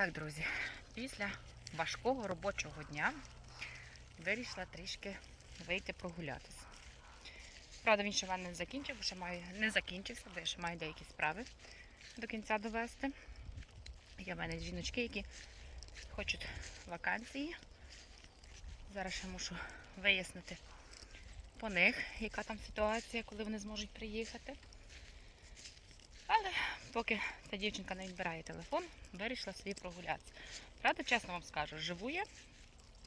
Так, друзі, після важкого робочого дня вирішила трішки вийти прогулятися. Правда, він ще в мене не закінчив, бо ще маю, не закінчився, бо я ще маю деякі справи до кінця довести. Є в мене жіночки, які хочуть вакансії. Зараз ще мушу вияснити по них, яка там ситуація, коли вони зможуть приїхати. Але поки та дівчинка не відбирає телефон, вирішила собі прогулятися. Правда, чесно вам скажу, живу я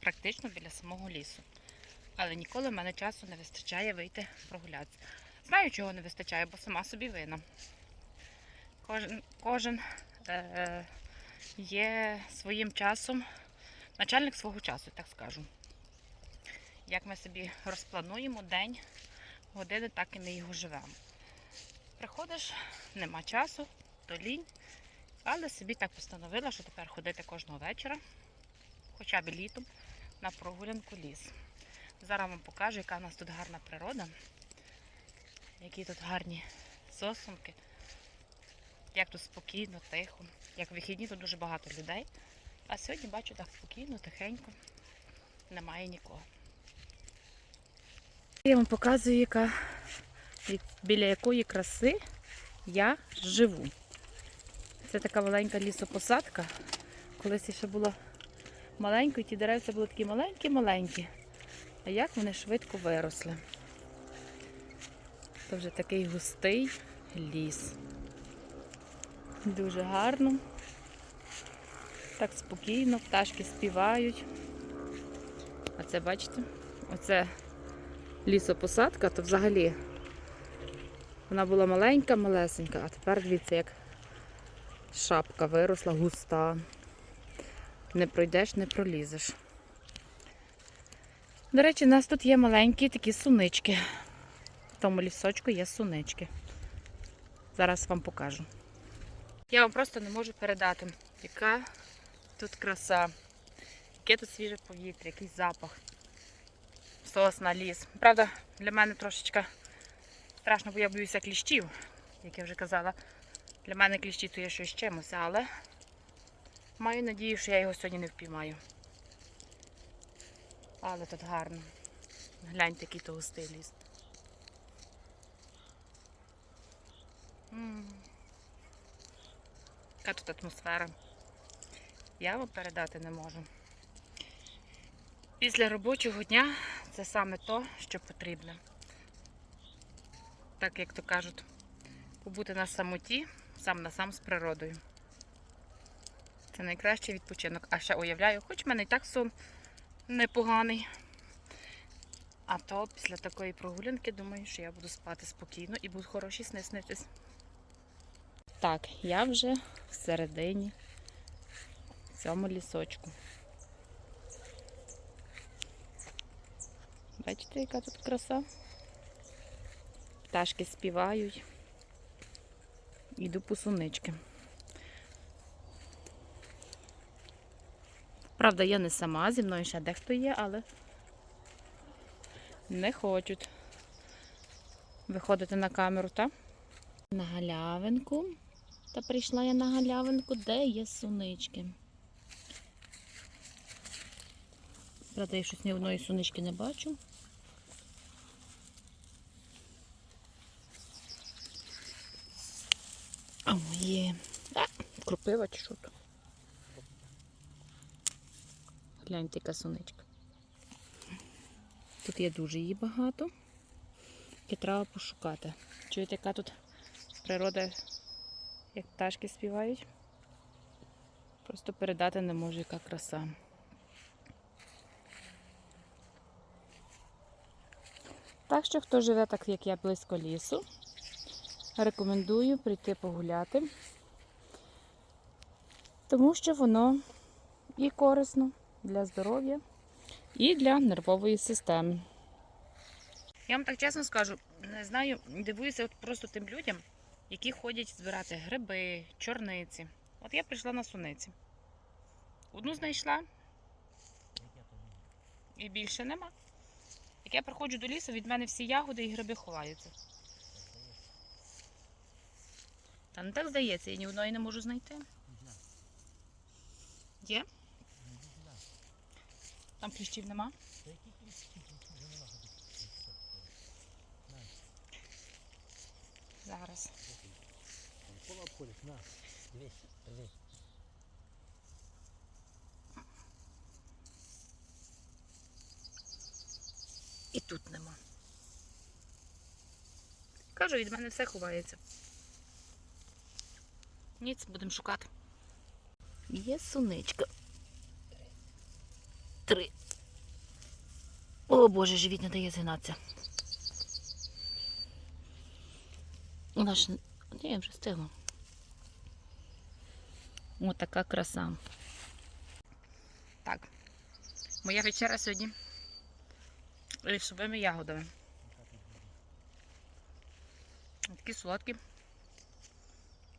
практично біля самого лісу. Але ніколи в мене часу не вистачає вийти прогулятися. Знаю, чого не вистачає, бо сама собі вина. Кожен, кожен е, є своїм часом, начальник свого часу, так скажу. Як ми собі розплануємо день, години, так і ми його живемо. Приходиш, нема часу, то лінь. Але собі так постановила, що тепер ходити кожного вечора, хоча б літом, на прогулянку ліс. Зараз вам покажу, яка у нас тут гарна природа, які тут гарні сосунки, як тут спокійно, тихо. Як в вихідні тут дуже багато людей. А сьогодні бачу так спокійно, тихенько, немає нікого. Я вам показую, яка, біля якої краси я живу. Це така маленька лісопосадка. Колись ще була маленькою, ті деревця були такі маленькі-маленькі. А як вони швидко виросли. Це вже такий густий ліс. Дуже гарно. Так спокійно, пташки співають. А це, бачите, оце лісопосадка, то взагалі вона була маленька, малесенька, а тепер дивіться, як шапка виросла, густа. Не пройдеш, не пролізеш. До речі, у нас тут є маленькі такі сунички. В тому лісочку є сунички. Зараз вам покажу. Я вам просто не можу передати, яка тут краса, яке тут свіже повітря, який запах. Сосна, ліс. Правда, для мене трошечки страшно, бо я боюся кліщів, як я вже казала. Для мене кліщі то є щось чимось, але маю надію, що я його сьогодні не впіймаю. Але тут гарно. Гляньте, який то густий ліс. Яка тут атмосфера? Я вам передати не можу. Після робочого дня це саме то, що потрібно. Так як то кажуть, побути на самоті, сам на сам з природою. Це найкращий відпочинок. А ще уявляю, хоч в мене і так сон непоганий. А то після такої прогулянки думаю, що я буду спати спокійно і будуть хороші сни снитись. Так, я вже всередині цьому лісочку. Бачите, яка тут краса? Пташки співають. Іду по сунички. Правда, я не сама, зі мною ще дехто є, але не хочуть виходити на камеру, так? На галявинку. Та прийшла я на галявинку, де є сунички. Правда, я щось ні одної сунички не бачу. Моє. А, крупива чи що то? Гляньте, яка сонечка. Тут є дуже її багато. І треба пошукати. Чуєте, яка тут природа, як пташки співають? Просто передати не можу, яка краса. Так що, хто живе так, як я, близько лісу, рекомендую прийти погуляти, тому що воно і корисно для здоров'я і для нервової системи. Я вам так чесно скажу, не знаю, дивуюся от просто тим людям, які ходять збирати гриби, чорниці. От я прийшла на суниці. Одну знайшла і більше нема. Як я приходжу до лісу, від мене всі ягоди і гриби ховаються. Та не так здається, я ні одної не можу знайти. Є? Там кліщів нема? Зараз. Поло обходиш, на. І тут нема. Кажу, від мене все ховається. Ніц, будемо шукати. Є суничка. Три. О боже, живіт не дає згинатися. Вона ж... Ні, вже стигла. О, така краса. Так. Моя вечеря сьогодні лісовими ягодами. Такі солодкі,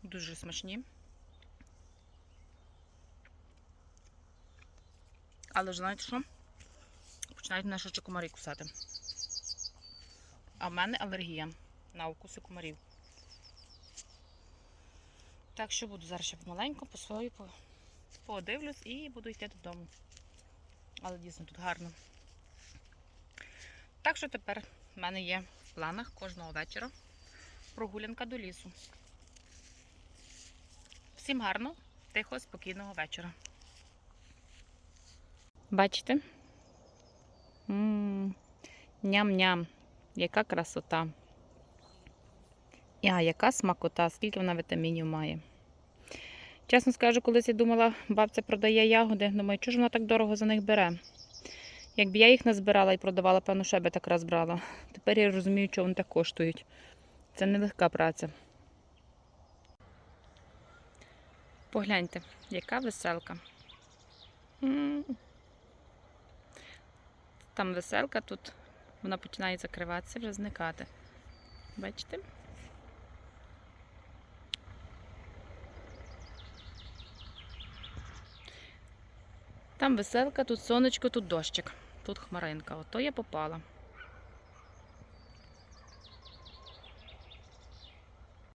дуже смачні. Але ж знаєте що? Починають мене ще комарі кусати. А в мене алергія на укуси комарів. Так що буду зараз ще помаленьку, по свою подивлюсь і буду йти додому. Але дійсно тут гарно. Так що тепер в мене є в планах кожного вечора прогулянка до лісу. Всім гарно, тихо, спокійного вечора. Бачите? Ням-ням, яка красота. А, яка смакота, скільки вона вітамінів має. Чесно скажу, колись я думала, бабця продає ягоди. Думаю, чого ж вона так дорого за них бере? Якби я їх назбирала і продавала, певно, ще би так раз брала. Тепер я розумію, чого вони так коштують. Це нелегка праця. Погляньте, яка веселка. Там веселка, тут вона починає закриватися, вже зникати. Бачите? Там веселка, тут сонечко, тут дощик, тут хмаринка. Ото я попала.